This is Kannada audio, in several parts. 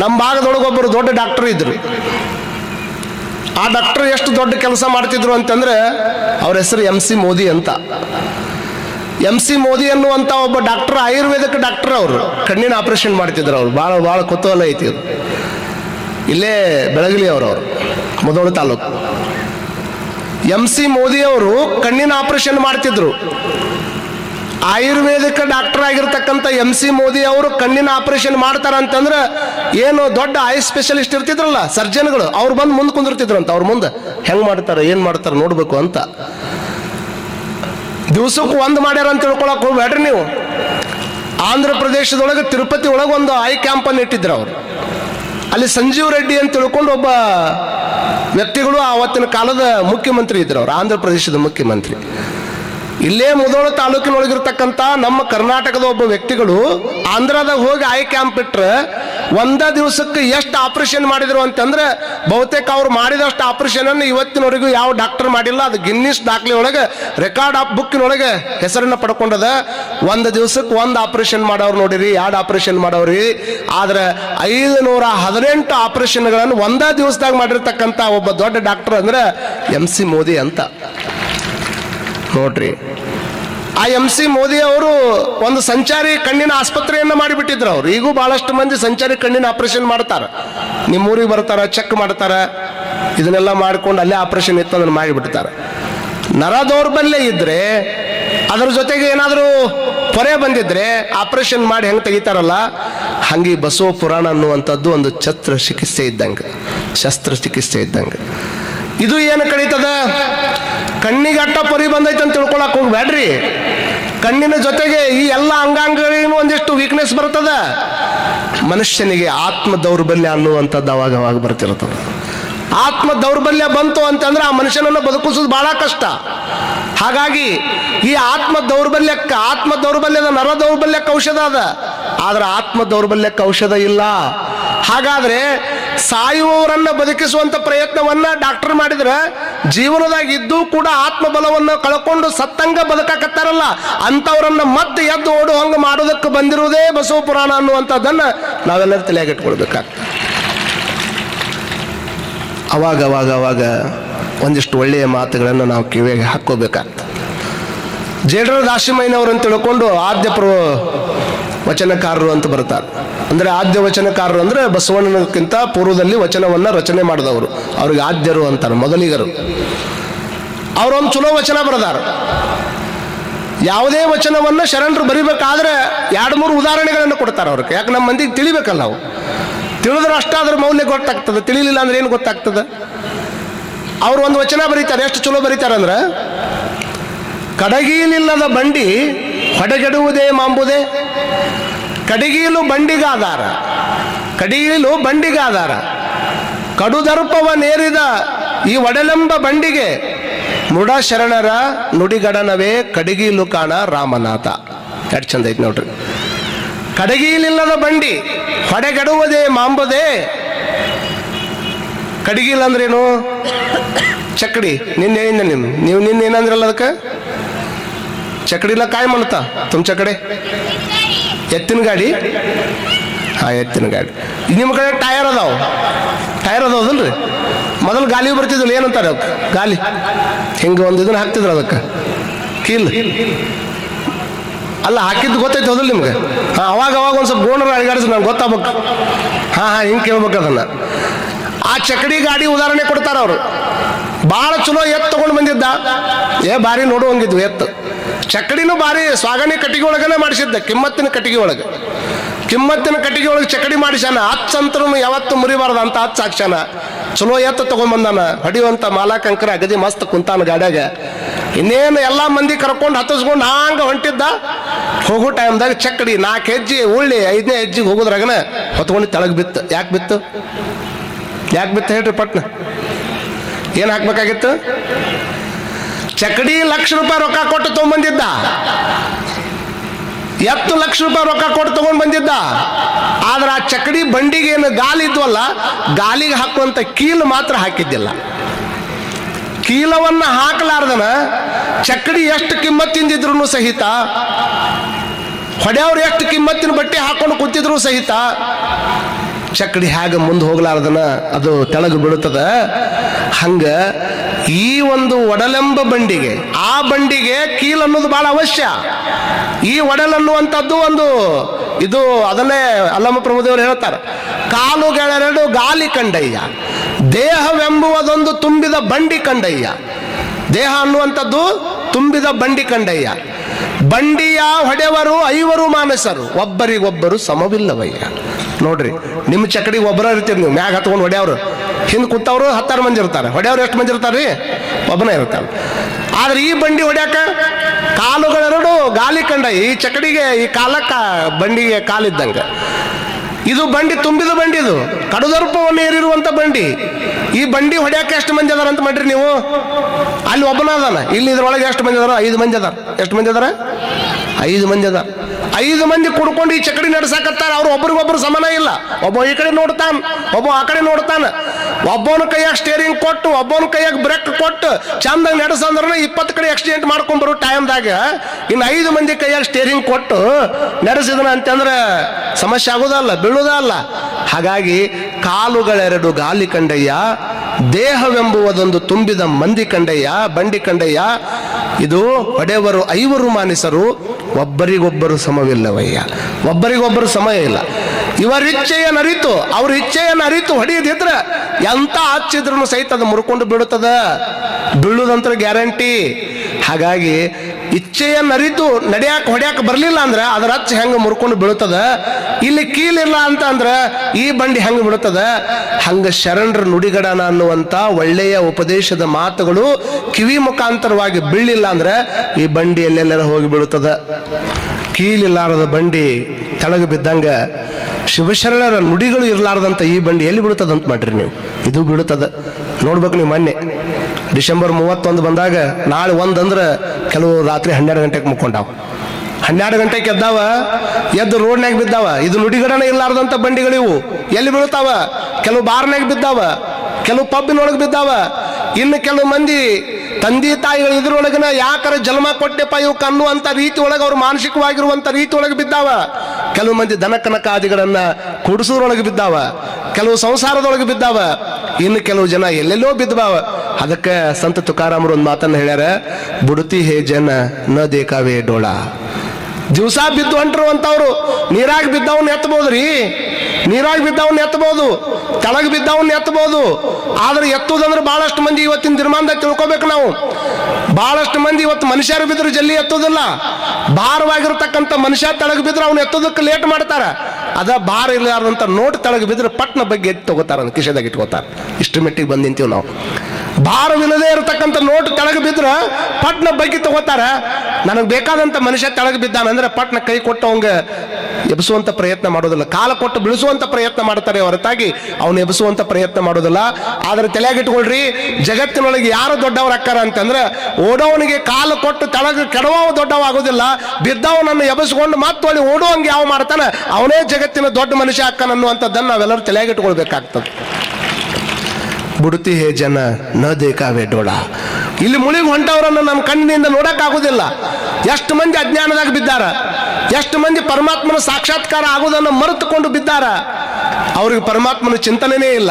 ನಮ್ಮ ಭಾಗದೊಳಗೆ ಒಬ್ಬರು ದೊಡ್ಡ ಡಾಕ್ಟರ್ ಇದ್ರು. ಆ ಡಾಕ್ಟರ್ ಎಷ್ಟು ದೊಡ್ಡ ಕೆಲಸ ಮಾಡ್ತಿದ್ರು ಅಂತಂದ್ರೆ ಅವ್ರ ಹೆಸರು ಎಂ ಸಿ ಮೋದಿ ಅಂತ. ಎಂ ಸಿ ಮೋದಿ ಅನ್ನುವಂಥ ಒಬ್ಬ ಡಾಕ್ಟರ್, ಆಯುರ್ವೇದಕ್ಕೆ ಡಾಕ್ಟರ್ ಅವರು. ಕಣ್ಣಿನ ಆಪರೇಷನ್ ಮಾಡ್ತಿದ್ರು ಅವ್ರು. ಭಾಳ ಭಾಳ ಕುತೂಹಲ ಐತಿ ಇದು ಇಲ್ಲೇ ಬೆಳಗಲಿ ಅವರವರು ಮುದೋಳ ತಾಲೂಕು. ಎಂ ಸಿ ಮೋದಿ ಅವರು ಕಣ್ಣಿನ ಆಪರೇಷನ್ ಮಾಡ್ತಿದ್ರು. ಆಯುರ್ವೇದಿಕ ಡಾಕ್ಟರ್ ಆಗಿರ್ತಕ್ಕಂಥ ಎಂ ಸಿ ಮೋದಿ ಅವರು ಕಣ್ಣಿನ ಆಪರೇಷನ್ ಮಾಡ್ತಾರ ಅಂತಂದ್ರೆ ಏನು ದೊಡ್ಡ ಐ ಸ್ಪೆಷಲಿಸ್ಟ್ ಇರ್ತಿದ್ರಲ್ಲ ಸರ್ಜನ್ಗಳು, ಅವ್ರು ಬಂದು ಮುಂದೆ ಕುಂದಿರ್ತಿದ್ರಂತ, ಅವ್ರ ಮುಂದೆ. ಹೆಂಗ್ ಮಾಡ್ತಾರೆ, ಏನ್ ಮಾಡ್ತಾರೆ ನೋಡ್ಬೇಕು ಅಂತ. ದಿವ್ಸಕ್ಕೆ ಒಂದು ಮಾಡ್ಯಾರ ಅಂತ ತಿಳ್ಕೊಳಕ್ ಹೋಗ್ಬೇಡ್ರಿ ನೀವು. ಆಂಧ್ರ ಪ್ರದೇಶದೊಳಗೆ ತಿರುಪತಿ ಒಳಗೆ ಒಂದು ಐ ಕ್ಯಾಂಪ್ ಅನ್ನು ಇಟ್ಟಿದ್ರು ಅವರು. ಅಲ್ಲಿ ಸಂಜೀವ್ ರೆಡ್ಡಿ ಅಂತ ತಿಳ್ಕೊಂಡು ಒಬ್ಬ ವ್ಯಕ್ತಿಗಳು ಆವತ್ತಿನ ಕಾಲದ ಮುಖ್ಯಮಂತ್ರಿ ಇದ್ರು ಅವ್ರು, ಆಂಧ್ರ ಪ್ರದೇಶದ ಮುಖ್ಯಮಂತ್ರಿ. ಇಲ್ಲೇ ಮುದೋಳ ತಾಲೂಕಿನೊಳಗಿರ್ತಕ್ಕಂಥ ನಮ್ಮ ಕರ್ನಾಟಕದ ಒಬ್ಬ ವ್ಯಕ್ತಿಗಳು ಆಂಧ್ರದಾಗ ಹೋಗಿ ಐ ಕ್ಯಾಂಪ್ ಇಟ್ರೆ ಒಂದ ದಿವಸಕ್ಕೆ ಎಷ್ಟು ಆಪರೇಷನ್ ಮಾಡಿದ್ರು ಅಂತಂದ್ರೆ ಬಹುತೇಕ ಅವ್ರು ಮಾಡಿದಷ್ಟು ಆಪರೇಷನ್ ಅನ್ನು ಇವತ್ತಿನವರೆಗೂ ಯಾವ ಡಾಕ್ಟರ್ ಮಾಡಿಲ್ಲ. ಅದು ಗಿನ್ನಿಸ್ ದಾಖಲೆ ಒಳಗೆ ರೆಕಾರ್ಡ್ ಆಫ್ ಬುಕ್ಕಿನೊಳಗೆ ಹೆಸರನ್ನ ಪಡ್ಕೊಂಡದ. ಒಂದು ದಿವಸಕ್ಕೆ ಒಂದು ಆಪರೇಷನ್ ಮಾಡೋರು ನೋಡಿರಿ, ಎರಡು ಆಪರೇಷನ್ ಮಾಡೋರಿ. ಆದ್ರೆ ಐದು ನೂರ ಹದಿನೆಂಟು ಆಪರೇಷನ್ಗಳನ್ನು ಒಂದೇ ದಿವಸದಾಗ ಮಾಡಿರ್ತಕ್ಕಂಥ ಒಬ್ಬ ದೊಡ್ಡ ಡಾಕ್ಟರ್ ಅಂದ್ರೆ ಎಂ ಸಿ ಮೋದಿ ಅಂತ. ನೋಡ್ರಿ. ಆ ಎಂ ಸಿ ಮೋದಿ ಅವರು ಒಂದು ಸಂಚಾರಿ ಕಣ್ಣಿನ ಆಸ್ಪತ್ರೆಯನ್ನ ಮಾಡಿಬಿಟ್ಟಿದ್ರು ಅವ್ರು. ಈಗೂ ಬಹಳಷ್ಟು ಮಂದಿ ಸಂಚಾರಿ ಕಣ್ಣಿನ ಆಪರೇಷನ್ ಮಾಡ್ತಾರೆ. ನಿಮ್ಮ ಊರಿಗೆ ಬರ್ತಾರ ಚೆಕ್ ಮಾಡ್ತಾರೆ. ಇದನ್ನೆಲ್ಲ ಮಾಡ್ಕೊಂಡು ಅಲ್ಲೇ ಆಪರೇಷನ್ ಇತ್ತು ಅದನ್ನ ಮಾಡಿಬಿಡ್ತಾರೆ. ನರ ದೌರ್ಬಲ್ಯ ಇದ್ದರೆ ಅದ್ರ ಜೊತೆಗೆ ಏನಾದರೂ ಪೊರೆ ಬಂದಿದ್ರೆ ಆಪರೇಷನ್ ಮಾಡಿ ಹೆಂಗೆ ತೆಗಿತಾರಲ್ಲ? ಹಂಗೆ ಬಸವ ಪುರಾಣ ಅನ್ನುವಂಥದ್ದು ಒಂದು ಛತ್ರ ಚಿಕಿತ್ಸೆ ಇದ್ದಂಗೆ. ಶಸ್ತ್ರಚಿಕಿತ್ಸೆ ಇದ್ದಂಗೆ. ಇದು ಏನು ಕಳೀತದ? ಕಣ್ಣಿಗೆ ಅಟ್ಟ ಪರಿ ಬಂದೈತೆ ಅಂತ ತಿಳ್ಕೊಳಕ್ ಹೋಗ್ಬೇಡ್ರಿ ಕಣ್ಣಿನ ಜೊತೆಗೆ ಈ ಎಲ್ಲ ಅಂಗಾಂಗಗಳಿಗೂ ಒಂದಿಷ್ಟು ವೀಕ್ನೆಸ್ ಬರ್ತದ. ಮನುಷ್ಯನಿಗೆ ಆತ್ಮ ದೌರ್ಬಲ್ಯ ಅನ್ನುವಂಥದ್ದು ಅವಾಗ ಅವಾಗ ಬರ್ತಿರ್ತದೆ ಆತ್ಮ ದೌರ್ಬಲ್ಯ ಬಂತು ಅಂತಂದ್ರೆ ಆ ಮನುಷ್ಯನನ್ನು ಬದುಕಿಸೋದು ಬಹಳ ಕಷ್ಟ. ಹಾಗಾಗಿ ಈ ಆತ್ಮ ದೌರ್ಬಲ್ಯಕ್ಕೆ, ಆತ್ಮ ದೌರ್ಬಲ್ಯದ ನರ ದೌರ್ಬಲ್ಯಕ್ಕೆ ಔಷಧ ಅದ. ಆದ್ರೆ ಆತ್ಮ ದೌರ್ಬಲ್ಯಕ್ಕೆ ಔಷಧ ಇಲ್ಲ. ಹಾಗಾದ್ರೆ ಸಾಯುವವರನ್ನ ಬದುಕಿಸುವಂತ ಪ್ರಯತ್ನವನ್ನ ಡಾಕ್ಟರ್ ಮಾಡಿದ್ರೆ ಜೀವನದಾಗ ಇದ್ದು ಕೂಡ ಆತ್ಮಬಲವನ್ನ ಕಳ್ಕೊಂಡು ಸತ್ತಂಗ ಬದುಕಾಕತ್ತಾರಲ್ಲ ಅಂತವರನ್ನ ಮತ್ತೆ ಎದ್ದು ಓಡು ಹಂಗ ಮಾಡೋದಕ್ಕೆ ಬಂದಿರುವುದೇ ಬಸವ ಪುರಾಣ ಅನ್ನುವಂಥದ್ದನ್ನ ನಾವೆಲ್ಲರೂ ತಲೆಯಾಗಿಟ್ಕೊಳ್ಬೇಕಾಗ್ತದೆ. ಅವಾಗ ಅವಾಗ ಅವಾಗ ಒಂದಿಷ್ಟು ಒಳ್ಳೆಯ ಮಾತುಗಳನ್ನು ನಾವು ಕಿವಿಗೆ ಹಾಕೋಬೇಕಾಗ್ತದೆ ಜೇಡರ ದಾಸಿಮಯ್ಯನವರನ್ನು ತಿಳ್ಕೊಂಡು ಆದ್ಯ ಪ್ರ ವಚನಕಾರರು ಅಂತ ಬರ್ತಾರೆ ಅಂದರೆ ಆದ್ಯ ವಚನಕಾರರು ಅಂದ್ರೆ ಬಸವಣ್ಣನಕ್ಕಿಂತ ಪೂರ್ವದಲ್ಲಿ ವಚನವನ್ನು ರಚನೆ ಮಾಡಿದವರು. ಅವ್ರಿಗೆ ಆದ್ಯರು ಅಂತಾರೆ, ಮೊದಲಿಗರು. ಅವರೊಂದು ಚಲೋ ವಚನ ಬರೆದಾರ. ಯಾವುದೇ ವಚನವನ್ನು ಶರಣರು ಬರಿಬೇಕಾದ್ರೆ ಎರಡು ಮೂರು ಉದಾಹರಣೆಗಳನ್ನು ಕೊಡ್ತಾರೆ ಅವ್ರಿಗೆ. ಯಾಕೆ ನಮ್ಮ ಮಂದಿಗೆ ತಿಳಿಬೇಕಲ್ಲ ನಾವು ತಿಳಿದ್ರೆ ಅಷ್ಟಾದ್ರೂ ಮೌಲ್ಯ ಗೊತ್ತಾಗ್ತದೆ, ತಿಳಿಲಿಲ್ಲ ಅಂದ್ರೆ ಏನು ಗೊತ್ತಾಗ್ತದೆ? ಅವ್ರು ಒಂದು ವಚನ ಬರೀತಾರೆ, ಎಷ್ಟು ಚಲೋ ಬರೀತಾರೆ ಅಂದ್ರೆ, ಕಡಗೀಲಿಲ್ಲದ ಬಂಡಿ ಹೊಡೆಗೆಡುವುದೇ ಮಾಂಬುದೇ ಕಡಗೀಲು ಬಂಡಿಗಾದಾರ. ಕಡಿಗೀಲು ಬಂಡಿಗಾದಾರ. ಕಡುದರ್ಪವ ನೇರಿದ ಈ ಒಡಲೆಂಬ ಬಂಡಿಗೆ ಮುಡ ಶರಣರ ನುಡಿಗಡನವೇ ಕಡಗೀಲು ಕಾಣ ರಾಮನಾಥ. ಎಷ್ಟು ಚಂದ ಐತಿ ನೋಡ್ರಿ. ಕಡಗೀಲಿಲ್ಲದ ಬಂಡಿ ಹೊಡೆಗೆಡುವುದೇ ಮಾಂಬುದೇ. ಕಡಗೀಲ್ ಅಂದ್ರೇನು ಚಕ್ಕಡಿ ನಿನ್ನೆ ಹೇಳಿದ್ನ ನಿಮ್, ನೀವು ನಿನ್ನೆ ಏನಂದ್ರಲ್ಲ ಅದಕ್ಕೆ? ಚಕಡಿಲ್ಲ ಕಾಯಿ ಮಾಡ್ತಾ ತುಮ್ ಕಡೆ ಎತ್ತಿನ ಗಾಡಿ? ಹಾ, ಎತ್ತಿನ ಗಾಡಿ. ನಿಮ್ಮ ಕಡೆ ಟೈರ್ ಅದಾವ? ಟೈರ್ ಅದಾವದಲ್ರಿ ಮೊದಲು ಗಾಲಿ ಬರ್ತಿದ್ದಿಲ್ಲ, ಏನಂತಾರೆ ಅವಕ್ಕೆ ಗಾಲಿ. ಹಿಂಗೆ ಒಂದು ಇದನ್ನ ಹಾಕ್ತಿದ್ರು ಅದಕ್ಕೆ. ಕೀಲ್. ಅಲ್ಲ, ಹಾಕಿದ್ದು ಗೊತ್ತೈತೆ ಹೌದಲ್ಲ ನಿಮ್ಗೆ? ಹಾಂ, ಅವಾಗ ಅವಾಗ ಒಂದು ಸ್ವಲ್ಪ ಗೋಣರ ಅಳಿಗಾಡಿಸ್ ನಂಗೆ ಗೊತ್ತಾಗ್ಬೇಕು. ಹಾಂ ಹಾಂ, ಹಿಂಗೆ ಕೇಳ್ಬೇಕು ಅದನ್ನ. ಆ ಚಕಡಿ ಗಾಡಿ ಉದಾಹರಣೆ ಕೊಡ್ತಾರ ಅವರು. ಭಾಳ ಚಲೋ ಎತ್ತು ತೊಗೊಂಡು ಬಂದಿದ್ದ. ಏ, ಬಾರಿ ನೋಡುವಂಗಿದ್ವು ಎತ್ತು. ಚಕಡಿನೂ ಭಾರಿ ಸ್ವಾಗಣಿ ಕಟ್ಟಿಗೆ ಒಳಗನೆ ಮಾಡಿಸಿದ್ದೆ, ಕಿಮ್ಮತ್ತಿನ ಕಟ್ಟಿಗೆ ಒಳಗೆ ಕಿಮ್ಮತ್ತಿನ ಕಟ್ಟಿಗೆ ಒಳಗೆ ಚಕಡಿ ಮಾಡಿಸ್ಯಾನ ಹಚ್ಚಂತರೂ ಯಾವತ್ತು ಮುರಿಬಾರ್ದು ಅಂತ ಹಚ್ಚ ಹಾಕ್ಸ್ಯಾನ. ಚಲೋ ಎತ್ತ ತೊಗೊಂಬಂದಾನ, ಹೊಡಿಯುವಂತ ಮಾಲಾಕಂಕರ ಅಗದಿ ಮಸ್ತ್ ಕುಂತಾನ ಗಾಡ್ಯಾಗ. ಇನ್ನೇನು ಎಲ್ಲ ಮಂದಿ ಕರ್ಕೊಂಡು ಹತ್ತಿಸ್ಕೊಂಡು ಹಾಂಗ ಹೊಂಟಿದ್ದ. ಹೋಗೋ ಟೈಮ್ದಾಗ ಚಕ್ಕಡಿ ನಾಲ್ಕು ಹೆಜ್ಜೆ ಉಳ್ಳಿ, ಐದನೇ ಹೆಜ್ಜೆಗೆ ಹೋಗೋದ್ರಾಗನ ಹೊತ್ಕೊಂಡು ತೆಳಗ್ ಬಿತ್ತು. ಯಾಕೆ ಬಿತ್ತು? ಯಾಕೆ ಬಿತ್ತು ಹೇಳ್ರಿ ಪಟ್ನ? ಏನು ಹಾಕ್ಬೇಕಾಗಿತ್ತು? ಚಕಡಿ ಲಕ್ಷ ರೂಪಾಯಿ ರೊಕ್ಕ ಕೊಟ್ಟು ತಗೊಂಬಂದಿದ್ದ? ಎತ್ತು ಲಕ್ಷ ರೂಪಾಯಿ ರೊಕ್ಕ ಕೊಟ್ಟು ತಗೊಂಡ್ ಬಂದಿದ್ದ ಆದ್ರೆ ಆ ಚಕಡಿ ಬಂಡಿಗೆ ಏನು ಗಾಲಿ ಇದ್ವಲ್ಲ, ಗಾಲಿಗೆ ಹಾಕುವಂತ ಕೀಲು ಮಾತ್ರ ಹಾಕಿದ್ದಿಲ್ಲ. ಕೀಲವನ್ನ ಹಾಕಲಾರ್ದನ ಚಕಡಿ ಎಷ್ಟು ಕಿಮ್ಮತ್ತಿಂದಿದ್ರು ಸಹಿತ, ಹೊಡೆಯವ್ರು ಎಷ್ಟು ಕಿಮ್ಮತ್ತಿನ ಬಟ್ಟೆ ಹಾಕೊಂಡು ಕೂತಿದ್ರು ಸಹಿತ ಚಕ್ಕಡಿ ಹ್ಯಾಗ ಮುಂದೆ ಹೋಗ್ಲಾರ್ದನ ಅದು ತೆಳಗೆ ಬೀಳುತ್ತದ ಹಂಗ ಈ ಒಂದು ಒಡಲೆಂಬ ಬಂಡಿಗೆ, ಆ ಬಂಡಿಗೆ ಕೀಲ್ ಅನ್ನೋದು ಬಹಳ ಅವಶ್ಯ. ಈ ಒಡಲ್ ಅನ್ನುವಂಥದ್ದು ಒಂದು ಇದು ಅದನ್ನೇ ಅಲ್ಲಮ್ಮ ಪ್ರಭುದೇವರು ಹೇಳ್ತಾರೆ. ಕಾಲುಗಳೆರಡು ಗಾಲಿ ಕಂಡಯ್ಯ, ದೇಹವೆಂಬುವುದೊಂದು ತುಂಬಿದ ಬಂಡಿ ಕಂಡಯ್ಯ. ದೇಹ ಅನ್ನುವಂಥದ್ದು ತುಂಬಿದ ಬಂಡಿ ಕಂಡಯ್ಯ. ಬಂಡಿಯ ಹೊಡೆವರು ಐವರು ಮಾನಸರು, ಒಬ್ಬರಿಗೊಬ್ಬರು ಸಮವಿಲ್ಲವಯ್ಯ. ನೋಡ್ರಿ, ನಿಮ್ಮ ಚಕಡಿಗೆ ಒಬ್ಬರ ಇರ್ತೀರಿ ನೀವು, ಮ್ಯಾಗ ಹತ್ಕೊಂಡು ಹೊಡೆಯವ್ರು. ಹಿಂದೆ ಕೂತವ್ರು ಹತ್ತಾರು ಮಂದಿ ಇರ್ತಾರೆ, ಹೊಡೆಯವ್ರು ಎಷ್ಟು ಮಂದಿ ಇರ್ತಾರೆ ರೀ ಒಬ್ಬನ ಇರ್ತಾರೆ ಆದ್ರೆ ಈ ಬಂಡಿ ಹೊಡ್ಯಾಕ ಕಾಲುಗಳೆರಡು ಗಾಲಿ ಕಂಡ, ಈ ಚಕಡಿಗೆ, ಈ ಕಾಲಕ್ಕ ಬಂಡಿಗೆ ಕಾಲಿದ್ದಂಗೆ. ಇದು ಬಂಡಿ ತುಂಬಿದ ಬಂಡಿ ಇದು ಕಡುದರ್ಪವನ್ನು ಏರಿರುವಂತ ಬಂಡಿ. ಈ ಬಂಡಿ ಹೊಡ್ಯಾಕ ಎಷ್ಟು ಮಂದಿ ಅದಾರ ಅಂತ ಮಾಡ್ರಿ ನೀವು? ಅಲ್ಲಿ ಒಬ್ಬನ ಅದಾನ ಇಲ್ಲಿ ಇದ್ರೊಳಗೆ ಎಷ್ಟು ಮಂದಿ ಅದಾರ? ಐದು ಮಂದಿ ಅದಾರ. ಎಷ್ಟು ಮಂದಿ ಅದಾರ? ಐದು ಮಂದಿ ಅದಾರ. ಐದು ಮಂದಿ ಕುಡ್ಕೊಂಡು ಈ ಚಕಡಿ ನಡ್ಸಾಕತ್ತಾರ, ಅವ್ರು ಒಬ್ರಿಗೊಬ್ರು ಸಮಾನ ಇಲ್ಲ. ಒಬ್ಬ ಈ ಕಡೆ ನೋಡ್ತಾನ, ಒಬ್ಬ ಆ ಕಡೆ ನೋಡ್ತಾನ. ಒಬ್ಬನ ಕೈಯಾಗ ಸ್ಟೇರಿಂಗ್ ಕೊಟ್ಟು, ಒಬ್ಬನ ಕೈಯಾಗ ಬ್ರೇಕ್ ಕೊಟ್ಟು ಚಂದ ನಡೆಸಂದ್ರೆ ಇಪ್ಪತ್ತು ಕಡೆ ಆಕ್ಸಿಡೆಂಟ್ ಮಾಡ್ಕೊಂಡ್ ಬರೋ ಟೈಮ್ದಾಗ ಇನ್ನು ಐದು ಮಂದಿ ಕೈಯಾಗ ಸ್ಟೇರಿಂಗ್ ಕೊಟ್ಟು ನಡೆಸಿದನ ಅಂತಂದ್ರೆ ಸಮಸ್ಯೆ ಆಗೋದಲ್ಲ ಬೀಳುವುದಲ್ಲ ಹಾಗಾಗಿ ಕಾಲುಗಳೆರಡು ಗಾಲಿ ಕಂಡಯ್ಯ, ದೇಹವೆಂಬುವುದೊಂದು ತುಂಬಿದ ಮಂದಿ ಕಂಡಯ್ಯ, ಬಂಡಿ ಕಂಡಯ್ಯ. ಇದು ಒಡೆಯವರು ಐವರು ಮಾನಿಸರು ಒಬ್ಬರಿಗೊಬ್ಬರು ಸಮವಿಲ್ಲವಯ್ಯ. ಒಬ್ಬರಿಗೊಬ್ಬರು ಸಮಯ ಇಲ್ಲ. ಇವರ ಇಚ್ಛೆಯನ್ನು ಅರಿತು ಅವ್ರ ಇಚ್ಛೆಯನ್ನು ಅರಿತು ಹೊಡೆಯದಿದ್ರೆ ಎಂತ ಹಚ್ಚಿದ್ರು ಸಹಿತ ಅದು ಮುರ್ಕೊಂಡು ಬೀಳುತ್ತದ? ಬೀಳುದಂತ ಗ್ಯಾರಂಟಿ. ಹಾಗಾಗಿ ಇಚ್ಛೆಯನ್ನು ಅರಿತು ನಡ್ಯಾಕ ಹೊಡ್ಯಾಕ ಬರಲಿಲ್ಲ ಅಂದ್ರೆ ಅದರ ಹಚ್ಚ ಹೆಂಗೆ ಮುರ್ಕೊಂಡು ಬೀಳುತ್ತದೆ ಇಲ್ಲಿ ಕೀಲಿಲ್ಲ ಅಂತ ಅಂದ್ರೆ ಈ ಬಂಡಿ ಹೆಂಗೆ ಬೀಳುತ್ತದ ಹಂಗ ಶರಣರ ನುಡಿಗಡನ ಅನ್ನುವಂತ ಒಳ್ಳೆಯ ಉಪದೇಶದ ಮಾತುಗಳು ಕಿವಿ ಮುಖಾಂತರವಾಗಿ ಬೀಳಿಲ್ಲ ಅಂದ್ರೆ ಈ ಬಂಡಿ ಎಲ್ಲೆಲ್ಲರ ಹೋಗಿ ಬೀಳುತ್ತದೆ ಕೀಲಿಲ್ಲಾರದ ಬಂಡಿ ತೆಳಗೆ ಬಿದ್ದಂಗ ಶಿವಶರಣರ ನುಡಿಗಳು ಇರಲಾರ್ದಂತ ಈ ಬಂಡಿ ಎಲ್ಲಿ ಬೀಳುತ್ತದಂತ ಮಾಡ್ರಿ ನೀವು? ಇದು ಬೀಳುತ್ತದೆ ನೋಡ್ಬೇಕು ನೀವು ಮೊನ್ನೆ. ಡಿಸೆಂಬರ್ ಮೂವತ್ತೊಂದು ಬಂದಾಗ ನಾಳೆ ಒಂದಂದ್ರೆ ಕೆಲವು ರಾತ್ರಿ ಹನ್ನೆರಡು ಗಂಟೆಗೆ ಮುಕ್ಕೊಂಡಾವ. ಹನ್ನೆರಡು ಗಂಟೆಗೆ ಎದ್ದಾವ, ಎದ್ದು ರೋಡ್ನಾಗ ಬಿದ್ದಾವ. ಇದು ನುಡಿಗಡನೆ ಇರ್ಲಾರ್ದಂಥ ಬಂಡಿಗಳಿವು ಎಲ್ಲಿ ಬೀಳ್ತಾವ? ಕೆಲವು ಬಾರ್ನಾಗ ಬಿದ್ದಾವ, ಕೆಲವು ಪಬ್ಬಿನೊಳಗೆ ಬಿದ್ದಾವ. ಇನ್ನು ಕೆಲವು ಮಂದಿ ತಂದೆ ತಾಯಿಗಳು ಇದ್ರೊಳಗನ ಯಾಕರ ಜನ್ಮ ಕೊಟ್ಟೆಪ್ಪ ಇವು ಕಣ್ಣು ಅಂತ ರೀತಿ ಒಳಗೆ ಅವ್ರು ಮಾನಸಿಕವಾಗಿರುವಂಥ ರೀತಿ ಒಳಗೆ ಬಿದ್ದಾವ. ಕೆಲವು ಮಂದಿ ದನ ಕನಕಾದಿಗಳನ್ನ ಕುಡಿಸೋದ್ರೊಳಗೆ ಬಿದ್ದಾವ, ಕೆಲವು ಸಂಸಾರದೊಳಗೆ ಬಿದ್ದಾವ, ಇನ್ನು ಕೆಲವು ಜನ ಎಲ್ಲೆಲ್ಲೋ ಬಿದ್ದಾವ ಅದಕ್ಕೆ ಸಂತ ತುಕಾರಾಮರು ಒಂದು ಮಾತನ್ನು ಹೇಳ್ಯಾರ, ಬುಡತಿ ಹೇ ಜನ ನ ದೇಕಾವೇ ಡೋಳ. ದಿವಸ ಬಿದ್ದು ಹೊಂಟ್ರು ಅಂತವ್ರು. ನೀರಾಗಿ ಬಿದ್ದವನ್ನ ಎತ್ತಬಹುದ್ರಿ ನೀರಾಗಿ ಬಿದ್ದವನ್ನ ಎತ್ತಬಹುದು ಕೆಳಗೆ ಬಿದ್ದವನ್ನ ಎತ್ತಬಹುದು ಆದ್ರೆ ಎತ್ತುದಂದ್ರೆ ಬಹಳಷ್ಟು ಮಂದಿ ಇವತ್ತಿನ ದಿನಮಾನದಾಗ ತಿಳ್ಕೊಬೇಕು ನಾವು. ಬಹಳಷ್ಟು ಮಂದಿ ಇವತ್ತು ಮನುಷ್ಯರು ಬಿದ್ರು ಜಲ್ಲಿ ಎತ್ತೋದಿಲ್ಲ ಭಾರವಾಗಿರ್ತಕ್ಕಂಥ ಮನುಷ್ಯ ತೆಳಗೆ ಬಿದ್ರೆ ಅವ್ನು ಎತ್ತೋದಕ್ಕೆ ಲೇಟ್ ಮಾಡ್ತಾರ. ಅದ ಭಾರ ಇರ್ಲಾರ್ದಂತ ನೋಟ್ ತಳಗ ಬಿದ್ರೆ ಪಟ್ನ ಬಗ್ಗೆ ಎತ್ತಿ ತಗೋತಾರ ಕಿಶೆದಾಗ ಇಟ್ಕೋತಾರ. ಇಷ್ಟು ಮೆಟ್ಟಿಗೆ ಬಂದಿಂತೀವಿ ನಾವು. ಭಾರವಿಲ್ಲದೆ ಇರತಕ್ಕಂಥ ನೋಟ್ ಕೆಳಗೆ ಬಿದ್ರ ಪಟ್ನ ಬಗ್ಗೆ ತಗೋತಾರ. ನನಗೆ ಬೇಕಾದಂತ ಮನುಷ್ಯ ತೆಳಗೆ ಬಿದ್ದಾನ ಅಂದ್ರೆ ಪಟ್ನ ಕೈ ಕೊಟ್ಟು ಅವಂಗ ಪ್ರಯತ್ನ ಮಾಡೋದಿಲ್ಲ. ಕಾಲ ಕೊಟ್ಟು ಬಿಳಿಸುವಂತ ಪ್ರಯತ್ನ ಮಾಡ್ತಾರೆ ಹೊರತಾಗಿ ಅವನು ಎಬ್ಸುವಂತ ಪ್ರಯತ್ನ ಮಾಡೋದಿಲ್ಲ. ಆದ್ರೆ ತಲೆಯಾಗಿಟ್ಕೊಳ್ರಿ ಜಗತ್ತಿನೊಳಗೆ ಯಾರು ದೊಡ್ಡವ್ರ ಅಕ್ಕಾರ ಅಂತಂದ್ರೆ ಓಡೋವನಿಗೆ ಕಾಲು ಕೊಟ್ಟು ತೆಳಗೆ ಕೆಡವ ದೊಡ್ಡವ ಆಗೋದಿಲ್ಲ ಬಿದ್ದವನನ್ನು ಎಬಸ್ಕೊಂಡು ಮತ್ತೆ ಓಡುವಂಗೆ ಯಾವ ಮಾಡ್ತಾನೆ, ಅವನೇ ಜಗತ್ತಿನ ದೊಡ್ಡ ಮನುಷ್ಯ ಅಕ್ಕನ ಅನ್ನುವಂಥದ್ದನ್ನು ನಾವೆಲ್ಲರೂ ತಲೆಯಾಗಿಟ್ಕೊಳ್ಬೇಕಾಗ್ತದೆ ಬುಡುತಿ ಹೇ ಜನ, ನ ದೇಕಾವೆ ಡೋಳ. ಇಲ್ಲಿ ಮುಳಿಗೆ ಹೊಂಟವರನ್ನು ನಮ್ಮ ಕಣ್ಣಿನಿಂದ ನೋಡೋಕ್ಕಾಗೋದಿಲ್ಲ. ಎಷ್ಟು ಮಂದಿ ಅಜ್ಞಾನದಾಗ ಬಿದ್ದಾರ? ಎಷ್ಟು ಮಂದಿ ಪರಮಾತ್ಮನ ಸಾಕ್ಷಾತ್ಕಾರ ಆಗುವುದನ್ನು ಮರೆತುಕೊಂಡು ಬಿದ್ದಾರ? ಅವ್ರಿಗೆ ಪರಮಾತ್ಮನ ಚಿಂತನೆಯೇ ಇಲ್ಲ.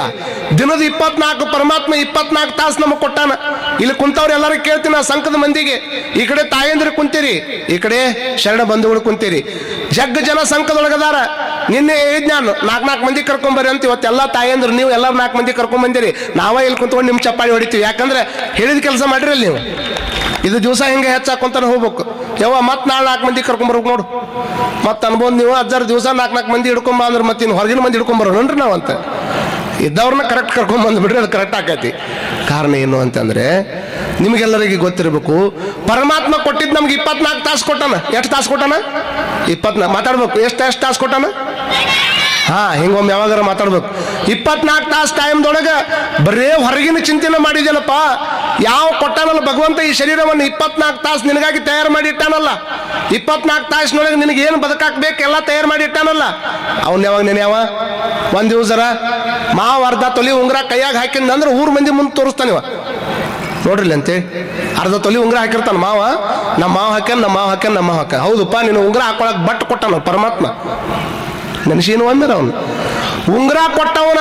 ದಿನದ ಇಪ್ಪತ್ನಾಲ್ಕು, ಪರಮಾತ್ಮ ಇಪ್ಪತ್ನಾಲ್ಕು ತಾಸು ನಮಗೆ ಕೊಟ್ಟಾನ. ಇಲ್ಲಿ ಕುಂತವ್ರು ಎಲ್ಲರೂ ಕೇಳ್ತೀನಿ ಆ ಸಂಕದ ಮಂದಿಗೆ. ಈ ಕಡೆ ತಾಯಂದಿರು ಕುಂತೀರಿ, ಈ ಕಡೆ ಶರಣ ಬಂಧುಗಳು ಕುಂತೀರಿ. ಜಗ್ಗ ಜನ ಸಂಕದೊಳಗದಾರ ನಿನ್ನೆ ಹೇಳಿದ್ ನಾನು ನಾಲ್ಕು ನಾಲ್ಕು ಮಂದಿ ಕರ್ಕೊಂಬರ್ರಿ ಅಂತ ಇವತ್ತು ಎಲ್ಲ ತಾಯಂದ್ರು, ನೀವು ಎಲ್ಲರೂ ನಾಲ್ಕು ಮಂದಿ ಕರ್ಕೊಂಡ್ ಬಂದಿರಿ. ನಾವೇ ಇಲ್ಲಿ ಕುಂತ್ಕೊಂಡು ನಿಮ್ಮ ಚಪ್ಪಾಳಿ ಹೊಡಿತೀವಿ. ಯಾಕಂದ್ರೆ ಹೇಳಿದ ಕೆಲಸ ಮಾಡಿರಲ್ಲ ನೀವು. ಇದು ದಿವಸ ಹಿಂಗೆ ಹೆಚ್ಚಾಕೊಂತಾನೆ ಹೋಗ್ಬೇಕು. ಯವ್ವ, ಮತ್ತೆ ನಾಳೆ ನಾಲ್ಕು ಮಂದಿ ಕರ್ಕೊಂಬರ್ಬೇಕು ನೋಡು. ಮತ್ತೆ ಅನ್ಬೋದು ನೀವು, ಅಜ್ಜಾರು ದಿವಸ ನಾಲ್ಕು ನಾಲ್ಕು ಮಂದಿ ಹಿಡ್ಕೊಂಬ ಅಂದ್ರೆ ಮತ್ತೆ ಇನ್ನು ಹೊರಗಿನ ಮಂದಿ ಹಿಡ್ಕೊಂಬರೋಣ್ರಿ ನಾವು ಅಂತ ಇದ್ದವ್ರನ್ನ ಕರೆಕ್ಟ್ ಕರ್ಕೊಂಡ್ ಬಿಡ್ರಿ ಅದು ಕರೆಕ್ಟ್ ಆಕೈತಿ. ಕಾರಣ ಏನು ಅಂತಂದ್ರೆ ನಿಮಗೆಲ್ಲರಿಗೆ ಗೊತ್ತಿರಬೇಕು. ಪರಮಾತ್ಮ ಕೊಟ್ಟಿದ್ದು ನಮ್ಗೆ ಇಪ್ಪತ್ನಾಲ್ಕು ತಾಸು ಕೊಟ್ಟಾನ? ಎಷ್ಟು ತಾಸು ಕೊಟ್ಟಾನ? ಇಪ್ಪತ್ನಾಲ್ಕು ಮಾತಾಡ್ಬೇಕು. ಎಷ್ಟು ಎಷ್ಟು ತಾಸು ಕೊಟ್ಟಾನ? ಹಾ, ಹಿಂಗೊಮ್ಮೆ ಯಾವಾಗಾರ ಮಾತಾಡ್ಬೇಕು. ಇಪ್ಪತ್ನಾಲ್ಕು ತಾಸು ಟೈಮ್ದೊಳಗೆ ಬರೇ ಹೊರಗಿನ ಚಿಂತನೆ ಮಾಡಿದೇನಪ್ಪ ಯಾವ ಕೊಟ್ಟಾನಲ್ಲ ಭಗವಂತ ಈ ಶರೀರವನ್ನು ಇಪ್ಪತ್ನಾಲ್ಕು ತಾಸು ನಿನಗಾಗಿ ತಯಾರು ಮಾಡಿ ಇಟ್ಟಾನಲ್ಲ. ಇಪ್ಪತ್ನಾಲ್ಕು ತಾಸಿನೊಳಗೆ ನಿನಗೆ ಏನು ಬದುಕಾಕ್ಬೇಕು ಎಲ್ಲ ತಯಾರು ಮಾಡಿ ಇಟ್ಟಾನಲ್ಲ. ಅವ್ನ ಯಾವಾಗ ನೀನು ಯಾವ ಒಂದು ದಿವಸರ ಮಾವ ಅರ್ಧ ತೊಲಿ ಉಂಗ್ರ ಕೈಯಾಗ ಹಾಕಿಂದ ಅಂದ್ರೆ ಊರ್ ಮಂದಿ ಮುಂದೆ ತೋರಿಸ್ತಾನಿವ ನೋಡ್ರಿ ಅಂತೇಳಿ ಅರ್ಧ ತೊಲಿ ಉಂಗ್ರ ಹಾಕಿರ್ತಾನ ಮಾವ. ನಮ್ಮ ಮಾವ ಹಾಕ್ಯಾನ, ನಮ್ಮ ಮಾವ ಹಾಕ್ಯಾನ, ನಮ್ಮ ಮಾವ ಹಾಕ ಹೌದಪ್ಪ, ನೀನು ಉಂಗ್ರ ಹಾಕೊಳಕ್ ಬಟ್ ಕೊಟ್ಟಾನ ಪರಮಾತ್ಮ. ನನಸೇನು ಒಮ್ಮೆ ಅವನು. ಉಂಗ್ರ ಕೊಟ್ಟವನ